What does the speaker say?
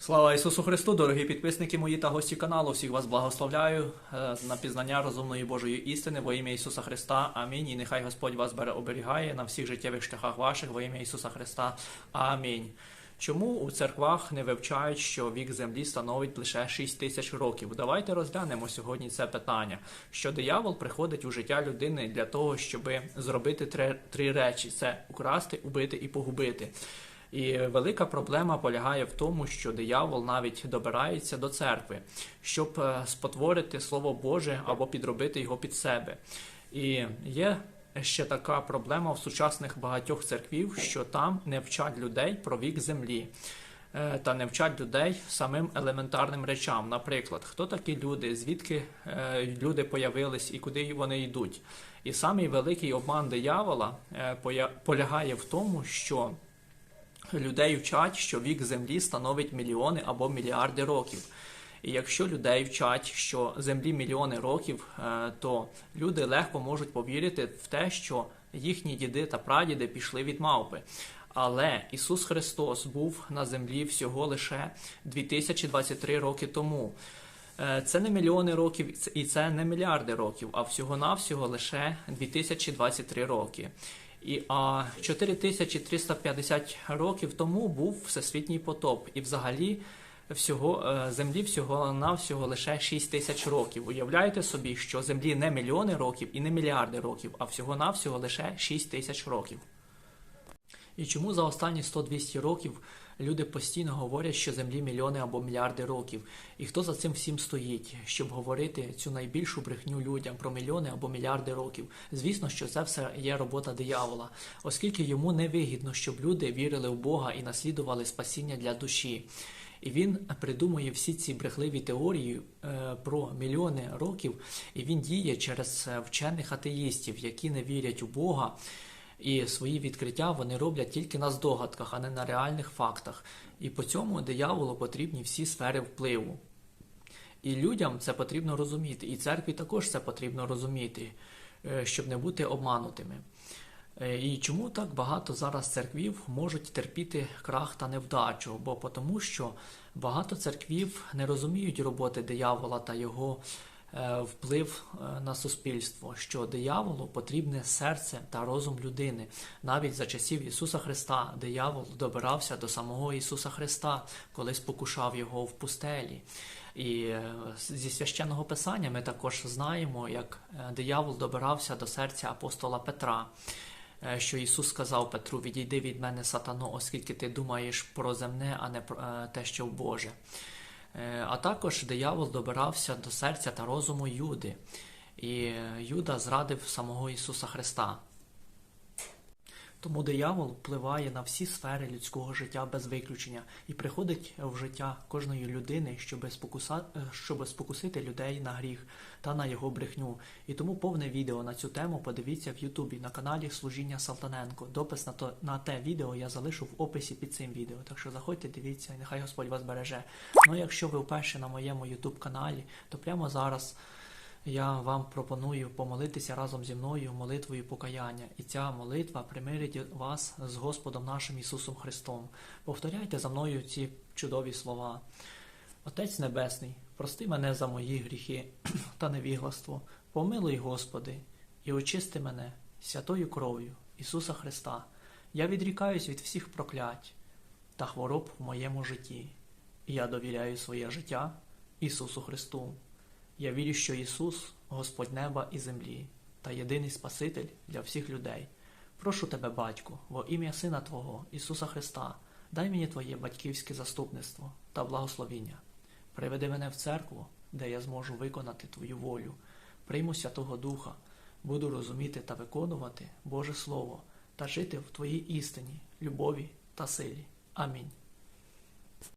Слава Ісусу Христу, дорогі підписники мої та гості каналу. Всіх вас благословляю е, на пізнання розумної Божої істини во ім'я Ісуса Христа. Амінь. І нехай Господь вас бере оберігає на всіх життєвих шляхах ваших во ім'я Ісуса Христа. Амінь. Чому у церквах не вивчають, що вік землі становить лише 6 тисяч років? Давайте розглянемо сьогодні це питання. Що диявол приходить у життя людини для того, щоб зробити три, три речі: це украсти, убити і погубити. І велика проблема полягає в тому, що диявол навіть добирається до церкви, щоб е, спотворити Слово Боже або підробити його під себе. І є ще така проблема в сучасних багатьох церквів, що там не вчать людей про вік землі. е, Та не вчать людей самим елементарним речам. Наприклад, хто такі люди, звідки е, люди появились і куди вони йдуть. І самий великий обман диявола полягає в тому, що людей вчать, що вік землі становить мільйони або мільярди років. І якщо людей вчать, що землі мільйони років, е, то люди легко можуть повірити в те, що їхні діди та прадіди пішли від мавпи. Але Ісус Христос був на землі всього лише 2023 роки тому. Е, Це не мільйони років і це не мільярди років, а всього-навсього лише 2023 роки. І а 4350 років тому був всесвітній потоп, і взагалі всього е, землі всього навсього лише 6 тисяч років. Уявляєте собі, що землі не мільйони років і не мільярди років, а всього навсього лише 6 тисяч років. І чому за останні 100-200 років люди постійно говорять, що землі мільйони або мільярди років? І хто за цим всім стоїть, щоб говорити цю найбільшу брехню людям про мільйони або мільярди років? Звісно, що це все є робота диявола, оскільки йому не вигідно, щоб люди вірили в Бога і наслідували спасіння для душі. І він придумує всі ці брехливі теорії е, про мільйони років, і він діє через е, вчених атеїстів, які не вірять у Бога. І свої відкриття вони роблять тільки на здогадках, а не на реальних фактах. І по цьому дияволу потрібні всі сфери впливу. І людям це потрібно розуміти, і церкві також це потрібно розуміти, е, щоб не бути обманутими. Е, І чому так багато зараз церквів можуть терпіти крах та невдачу? Бо тому, що багато церквів не розуміють роботи диявола та його вплив е, на суспільство, що дияволу потрібне серце та розум людини. Навіть за часів Ісуса Христа диявол добирався до самого Ісуса Христа, коли спокушав його в пустелі. І е, зі священного писання ми також знаємо, як е, диявол добирався до серця апостола Петра. е, Що Ісус сказав Петру: Відійди від мене, сатано, оскільки ти думаєш про земне, а не про е, те, що Боже. Е, А також диявол добирався до серця та розуму Юди, і е, Юда зрадив самого Ісуса Христа. Тому диявол впливає на всі сфери людського життя без виключення і приходить в життя кожної людини, щоб, спокуса... е, щоб спокусити людей на гріх та на його брехню. І тому повне відео на цю тему подивіться в Ютубі на каналі Служіння Салтаненко. Допис на, то... на те відео я залишу в описі під цим відео. Так що заходьте, дивіться, і нехай Господь вас береже. Ну якщо ви вперше на моєму Ютуб каналі, то прямо зараз. Я вам пропоную помолитися разом зі мною молитвою покаяння, і ця молитва примирить вас з Господом нашим Ісусом Христом. Повторяйте за мною ці чудові слова. Отець Небесний, прости мене за мої гріхи та невігластво, помилуй, Господи, і очисти мене святою кров'ю Ісуса Христа. Я відрікаюсь від всіх проклять та хвороб в моєму житті, і я довіряю своє життя Ісусу Христу. Я вірю, що Ісус Господь неба і землі та єдиний Спаситель для всіх людей. Прошу тебе, Батьку, во ім'я Сина Твого, Ісуса Христа, дай мені Твоє батьківське заступництво та благословіння. Приведи мене в церкву, де я зможу виконати Твою волю. Прийму Святого Духа, буду розуміти та виконувати Боже Слово та жити в Твоїй істині, любові та силі. Амінь.